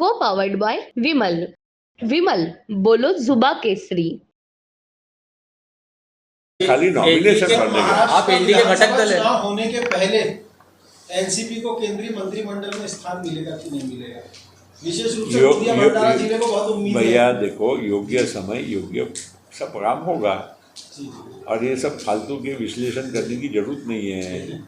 को powered by Vimal Vimal बोलो जुबा केसरी. खाली नॉमिनेशन एनडीए भरने का आप एनडीए के घटक दल है। होने के पहले एनसीपी को केंद्रीय मंत्रिमंडल में स्थान मिलेगा कि नहीं मिलेगा? विशेष रूप से यो- गोंदिया ज़िले को बहुत उम्मीद है। भैया देखो योग्य समय योग्य सब काम होगा। और ये सब फालतू के विश्लेषण करने की जरूरत नहीं है।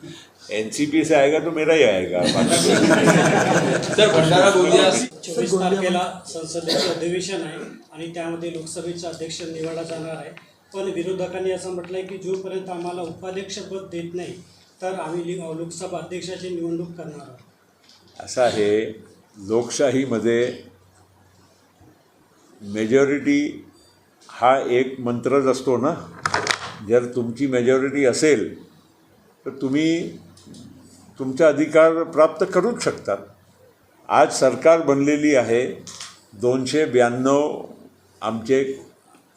एनसीपी से आएगा तो मेरा ही आएगा। सर भंडारा गोंदिया चोवीस तारखेला संसदेचे अधिवेशन आहे आणि त्यामध्ये लोकसभेचा अध्यक्ष निवडला जाणार आहे. पण विरोधकांनी असं म्हटलंय की जोपर्यंत आम्हाला उपाध्यक्षपद देत नाही तर आम्ही लोकसभा अध्यक्षाची निवडणूक करणार आहोत. असं आहे लोकशाहीमध्ये मेजॉरिटी हा एक मंत्रच असतो ना जर तुमची मेजॉरिटी असेल तर तुम्ही तुमचा अधिकार प्राप्त करूच शकतात आज सरकार बनलेली आहे दोनशे ब्याण्णव आमचे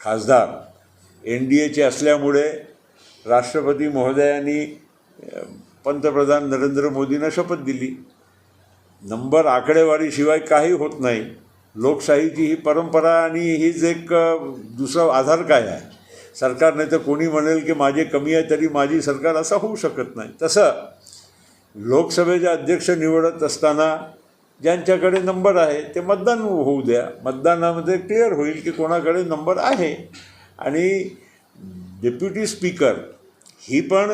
खासदार एन डी एचे असल्यामुळे राष्ट्रपती महोदयांनी पंतप्रधान नरेंद्र मोदींना शपथ दिली. नंबर आकडेवारीशिवाय काही होत नाही. लोकशाहीची ही परंपरा आणि हीच एक दुसरा आधार काय आहे? सरकार नाही तर कोणी म्हणेल की माझे कमी आहे तरी माझी सरकार असं होऊ शकत नाही. तसं लोकसभेचे अध्यक्ष निवडत असताना ज्यांच्याकडे नंबर आहे ते मतदान होऊ द्या. मतदानामध्ये क्लिअर होईल की कोणाकडे नंबर आहे. आणि डेप्युटी स्पीकर ही पण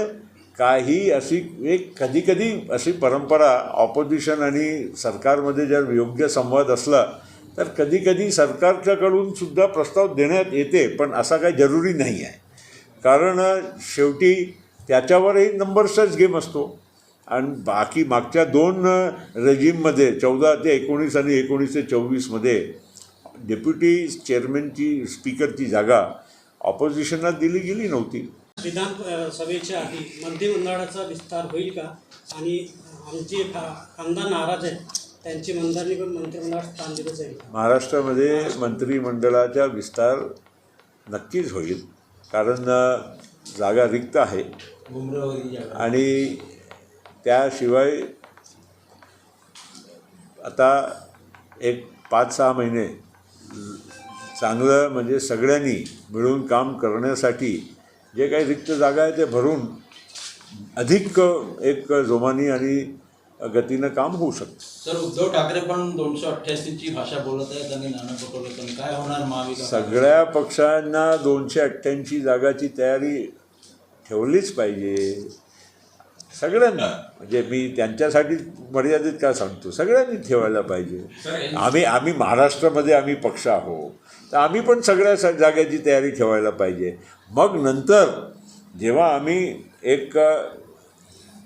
काही अशी एक कधी कधी अशी परंपरा ऑपोजिशन आणि सरकारमध्ये जर योग्य संवाद असला तर कधी कधी सरकारच्याकडून सुद्धा प्रस्ताव देण्यात येते पण असा काही जरुरी नाही आहे कारण शेवटी त्याच्यावरही नंबर्सचाच गेम असतो. आणि बाकी मागच्या दोन रेजिममध्ये चौदा ते एकोणीस आणि एकोणीस ते चोवीसमध्ये डेप्युटी चेअरमॅनची स्पीकरची जागा ऑपोजिशनला दिली गेली नव्हती. विधान सभेच्या आधी मंत्रिमंडळाचा विस्तार होईल का? आणि आमचे खा- खासदार नाराज आहे. त्यांची मंदारणी मंत्रिमंडळात स्थान दिलं जाईल. महाराष्ट्रामध्ये मंत्रिमंडळाचा विस्तार नक्कीच होईल. कारण जागा रिक्त आहे. आणि त्याशिवाय आता एक पाच सहा महिने चांगलं म्हणजे सगळ्यांनी मिळून काम करण्यासाठी जे काही रिक्त जागा आहे ते भरून अधिक एक जोमानी आणि गतीनं काम होऊ शकतं. सर उद्धव ठाकरे पण दोनशे अठ्ठ्याऐंशी ची भाषा बोलत आहेत आणि नाना पटोले काय होणार महाविकास सगळ्या पक्षांना दोनशे अठ्ठ्याऐंशी जागाची तयारी ठेवलीच पाहिजे. सगळ्यांना. म्हणजे मी त्यांच्यासाठी मर्यादित काय सांगतो? सगळ्यांनी ठेवायला पाहिजे. आम्ही आम्ही महाराष्ट्रामध्ये आम्ही पक्ष आहोत. तर आम्ही पण सगळ्या स- जागेची तयारी ठेवायला पाहिजे. मग नंतर जेव्हा आम्ही एक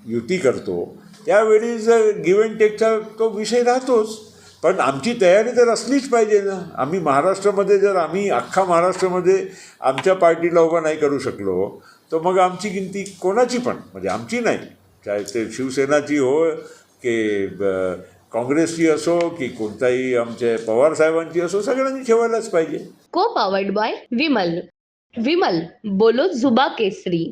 युती करतो त्यावेळी जर गिव्ह अँड टेकचा तो विषय राहतोच. पण आमची तयारी तर असलीच पाहिजे ना. आम्ही महाराष्ट्रामध्ये जर आम्ही अख्खा महाराष्ट्रामध्ये आमच्या पार्टीला उभा नाही करू शकलो तर मग आमची गिनती कोणाची पण म्हणजे आमची नाही. चाहे ते शिवसेनाची हो की काँग्रेसची असो की कोणताही आमच्या पवारसाहेबांची असो सगळ्यांनी ठेवायलाच पाहिजे. को पावर्ड बाय विमल विमल बोलो जुबा केसरी.